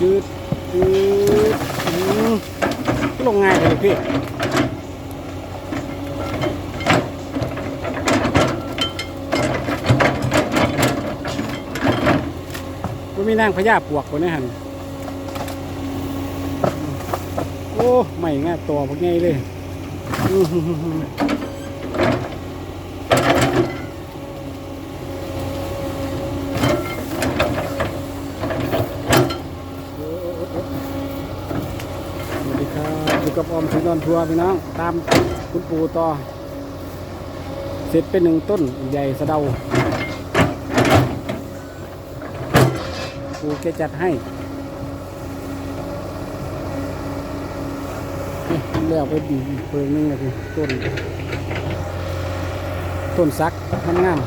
จืดจืดอืมลงง่ายเลยพี่ก็มีนางพญาปวกคนนี้หันโอ้ไม่ง่ายตัวพวกไงเลยอื้อหือหือหือสวัสดีครับอยู่กับ อนทัวพี่น้อง ตามคุณปู่ต่อ เสร็จเป็นหนึ่งต้นใหญ่สะเดาปู่แกจัดให้แล้วไปดีเพิงนึงนะพี่ต้น ต้นซักมันงาม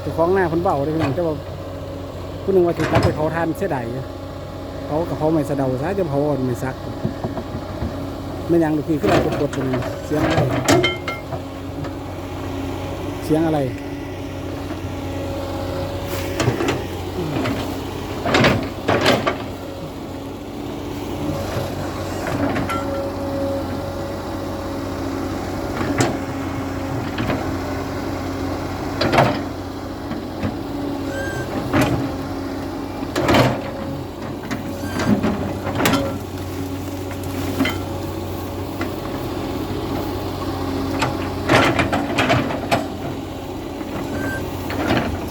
เจ้าของหน้าคนเบาเลยพี่น้องจ้าว่าผู้หนึ่งว่าถือตัดไปเผาทานเสียดายเขากับเขาไม่สะเดาซะจะเผาอ่อนไม่ซัก ไม่ยังดูพี่ขึ้นไปกดเป็นเสียงอะไร เสียงอะไร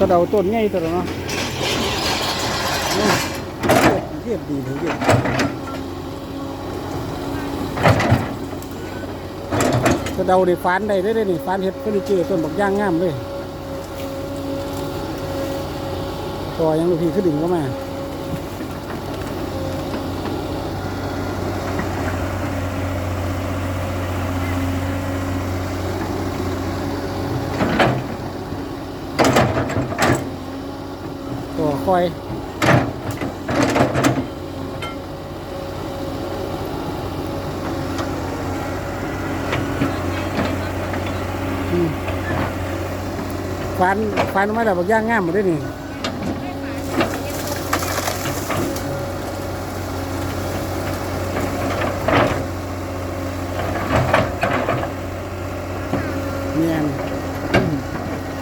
ะเดาต้นใหญ่ตัวเนาะเรียบดีเลยเรียบสะเดาได้ฟานได้ได้ได้นี่ฟานเห็ดเฟอร์นิเจอร์ต้นบักย่างงามเลยต่อยังลูกพี่ขึ้นดึงก็มา คอยฟานฟานมาแบบบักย่างง่ามหมดเลยนี่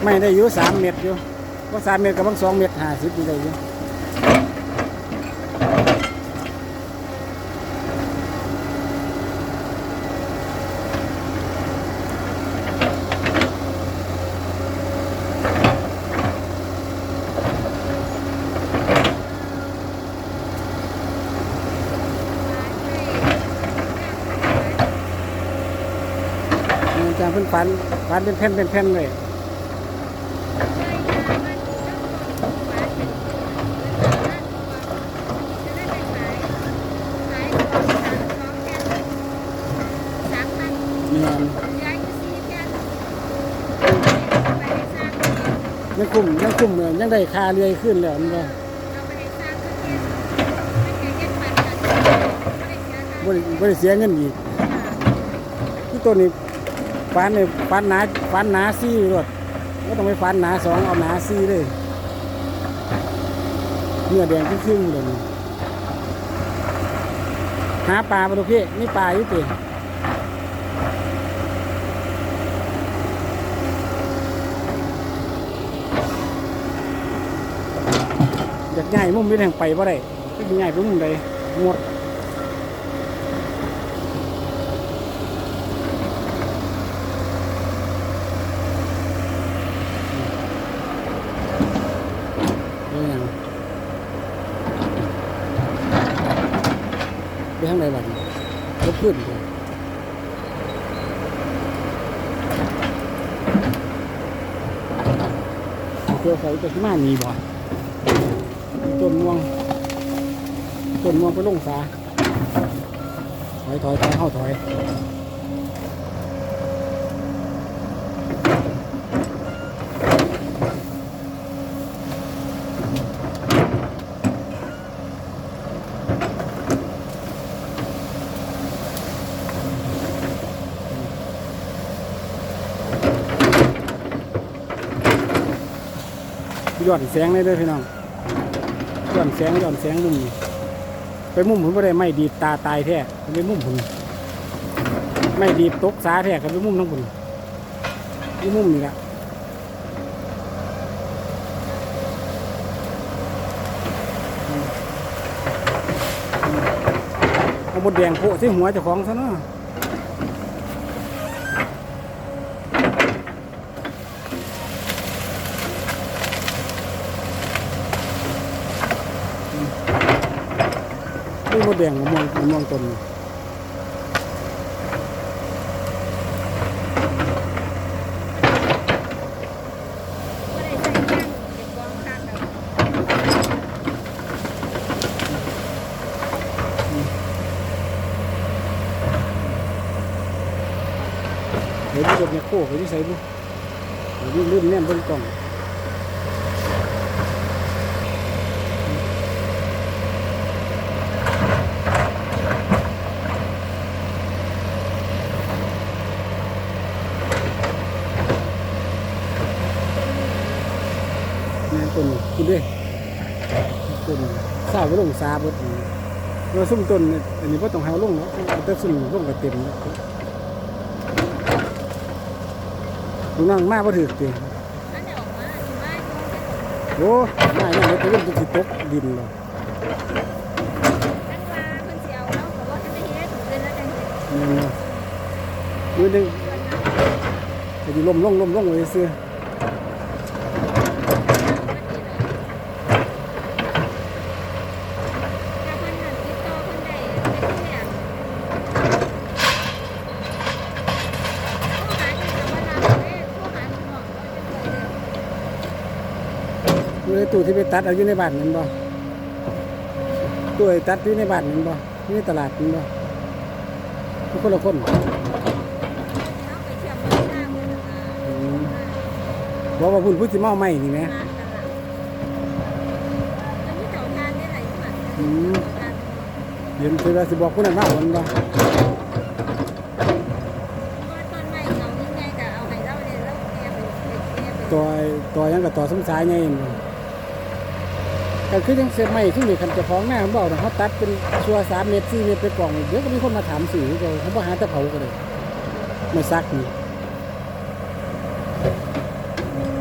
ไม่ได้อยู่สามเม็ดอยู่ ว่าสามเม็ดกับบางสองเม็ดห้าสิบนี่ได้อยู่อาจารย์เพิ่นฟันฟันเป็นแผ่นเป็นแผ่นเลย เมียนยังคุ้มยังคุ้มเลยยังได้ค่าเรือยขึ้นแล้วมันก็บ่ได้บ่ได้เสียเงินอีกที่ตัวนี้ฟันเนี่ยฟันหนาฟันหนาซี่รถก็ต้องไปฟันหนาสองเอาหนาซี่เลยเนื้อแดงครึ่งๆเลยนี่หาปลาไปดูพี่นี่ปลาอยู่ติ อยากง่ายมุมนี้แห่งไปบ่ได้ก็ง่ายไปมุมใดหมดไปทางใดบ้างลบขึ้นเลยเพื่อใส่ไปที่มามีบ่ต้ นม่วงต้นม่วงไปลงสาถอยถอยถอยเข้าถอยยอนแสงเลยด้อพี่น้อง ย้อนแสงย้อนแสงมุมนี้ไปมุมผมไม่ได้ไม่ดีตาตายแท้ไปมุมผมไม่ดีตกสาแท้กันไปมุมทั้งผมที่มุมนี่แหละเอาบดแดงโพะที่หัวเจ้าของซะเนาะ นี่มดแดงมะม่วงมะม่วงต้นนี่ก็ได้ใส่ย่างเก็บกองข้างเราเดี๋ยวนี้รถเนี่ยโค้ไปที่ใส่บุเดี๋ยวนี้ลืมแนมเบนกล่องแม่ต้นคุณด้วย ต้นทราวลงซาบดเราซุ่มต้นอันนี้ก็ต้องให้เอาลงเนาะเอาแต่ซุ่มลงก็เต็มแล้วลุงนั่งมาบ่ถือติอันเดี๋ยวออกมาที่บ้านที่โอ้อย่างตัวเล่นตัวสิตกดินเลยท่านว่าเพิ่นสิเอาแล้วก็ว่าท่านได้เฮ็ดเดือนละจังเฮ็ดนี่เนาะมือหนึงจะอยู่ล่มลงล่มลงไว้ซื้อเพิ่นหันติดต่อเพิ่นได้ได้ที่เนี่ยโทรหาเจ้าว่าลาเด้โทรหาน้องเราจะเคยเด้อ มือ ตู้ที่ไปตัดเอาอยู่ในบ้านนั่นบ่ตู้ไอ้ตัดอยู่ในบ้านนั่นบ่อยู่ในตลาดนั่นบ่ทุกคนละคนเอาไปเชื่อมเบิ่งหน้าเพิ่นน่ะอืมบอกว่าพุ่นผู้สิเมาใหม่นี่แหมร้านตลาดแล้วมีเจ้าทานได้หลายส่วนอืมทานเดี๋ยวคือว่าสิบอกคนนั้นว่ามันบ่ว่าต้นไม้เงายิ่งใหญ่ก็เอาให้เราเลยแล้วแกไปแกไปตัวไอ้ตัวหยังกับตัวสมสายไงนี่ ก็คือจังเสียใหม่ที่นี่คันจะฟ้าของหน้าผมบอกนะเขาตัดเป็นชัวสามเมตรสี่เมตรไปกล่องเดี๋ยวก็มีคนมาถามสื่อเขาเขาบอกหาต่เผาก็เลยไม่ซักนี่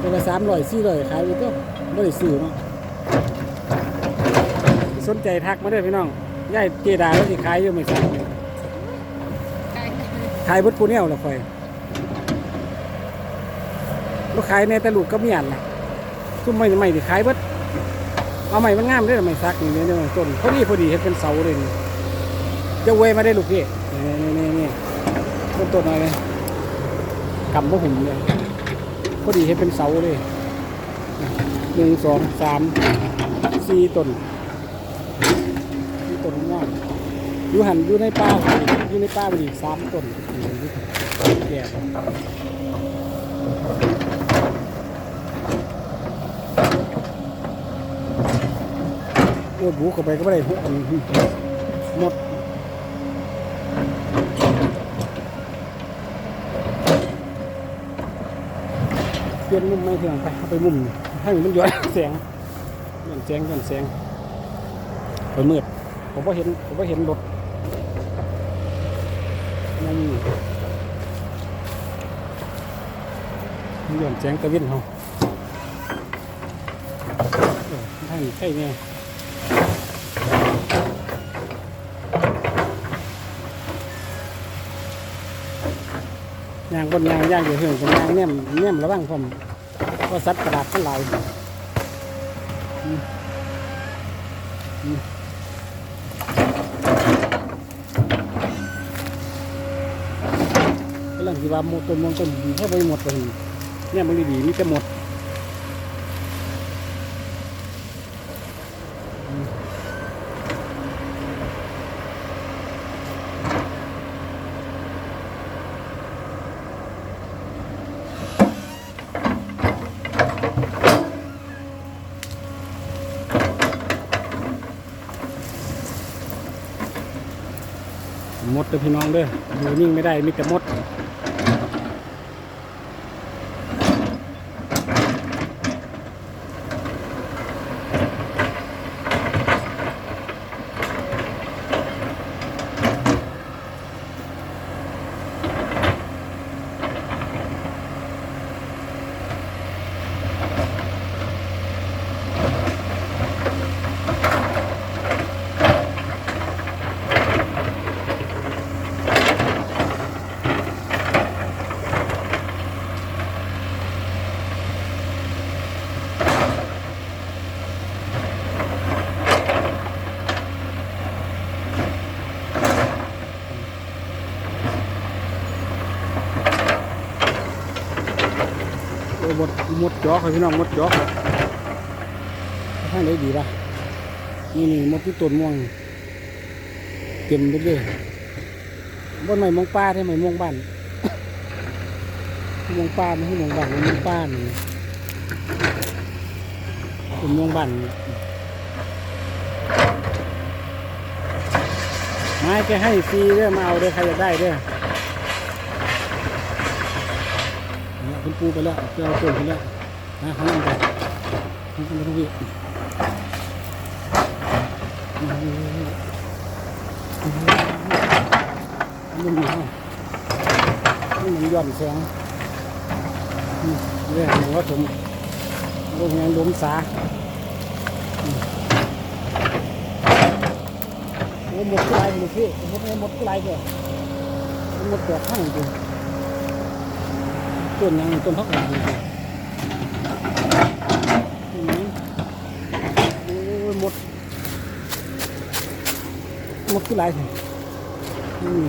ตัวสามร้อยสี่ร้อยขายไปตัวไม่ได้ซื้อเนาะสนใจทักมาได้พี่น้องย่ายเจดาแล้วสิขายอยู่ไม่ซักขายเบดปูแนวละคอยลูกขายในต่ลูกก็มีอันนะซุ่มไม่ไม่ที่ขายบด เอาใหม่มันงามได้อไม่ซักนี่เนี่ยเนี่ยต้นพอดีพอดีเห็ดเป็นเสาเลยจะเวมาได้ลูกพี่นี่นี่นี่ต้นต้นอะไรเนี่ยกำบ่หุ่มเลยพอดีเห็ดเป็นเสาเลยหนึ่งสองสามสี่ต้นสี่ต้นงามอยู่หันอยู่ในป่าอยู่ในป่าไปอีกสามต้นแก่ โอ้บุกเข้าไปก็ไม่ได้หุบอันหมดเปลี่ยนมุมไม่เถื่อนไปเอาไปมุมให้มันย้อนแสงย้อนแสงย้อนแสงไปมืดผมก็เห็นผมก็เห็นรถนั่นย้อนแสงตะวินเขาเออางางบนย่างย่างเดี๋ยวเหื่องบนยางเนี่ยมเนี่ยมระวังผมก็ซัดกระดาษกันหลายอืมอืมกำลังที่ว่าหมดต้นมงต้นดีแค่ไปหมดเลยเนี่ยมันดีมีแต่หมด มดเด้อพี่น้องเด้ออยู่นิ่งไม่ได้มีแต่มด ห มดจอครับพี่น้องหมดจอครับทางไหนดีป่ะนี่นี่มดที่ต้นม่วงเต็มไปเลยบนไม้มองป้าได้ไหมมองบ้านมองป้าไม่ให้มองบ้านมองป้านเป็นมองบ้านไม้แกให้ฟรีเด้อมาเอาเด้อใครอยากได้เด้อเนี่ยคุณ ปูไปแล้วไปเอาต้นไปแล้วนะเขานั่งไปเขานั่งไปทุกทีมันมีห้องนี่มันย้อนแสงอืมเรื่องของวัตถุโรงงานลมสาหมดกลายหมดพี่หมดหมดกลายเลยหมดแปดข้างจริง ต้นยังต้นพักหลังจริงอืมโอ้ยหมดหมดกลายเลยอืม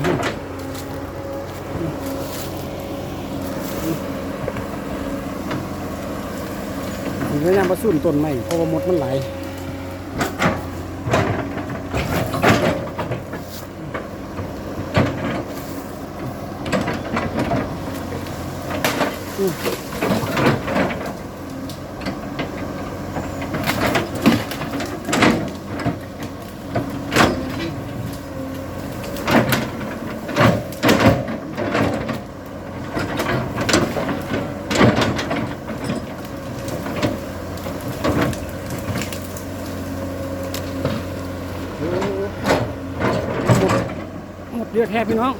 ถึงจะยังมาสุ่นต้นไม้เพราะว่าหมดมันไหลายอืมโอ้หมดหมดเยอะแท้พี่น้อง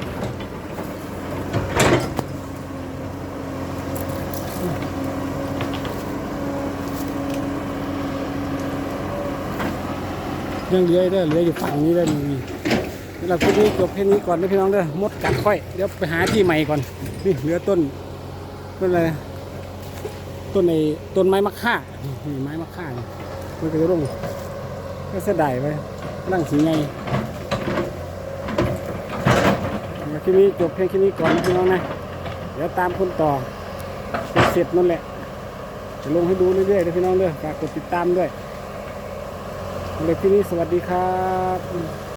ยังเหลือเด้อเหลืออยู่ฝั่งนี้เด้อนี่นี่เราคลิปนี้จบแค่นี้ก่อนนะพี่น้องเด้อมดกัดค่อยเดี๋ยวไปหาที่ใหม่ก่อนนี่เหลือต้นต้นอะไรต้นในต้นไม้มะค่านี่ไม้มะค่านี่มันก็จะร่งก็เสียดายไปร่งสีไงคลิปนี้จบเพียงแค่นี้ก่อนนะพี่น้องนะเดี๋ยวตามคนต่อเสร็จนั่นแหละจะลงให้ดูเรื่อยๆนะพี่น้องเด้อฝากกดติดตามด้วย เลยที่นี้สวัสดีครับ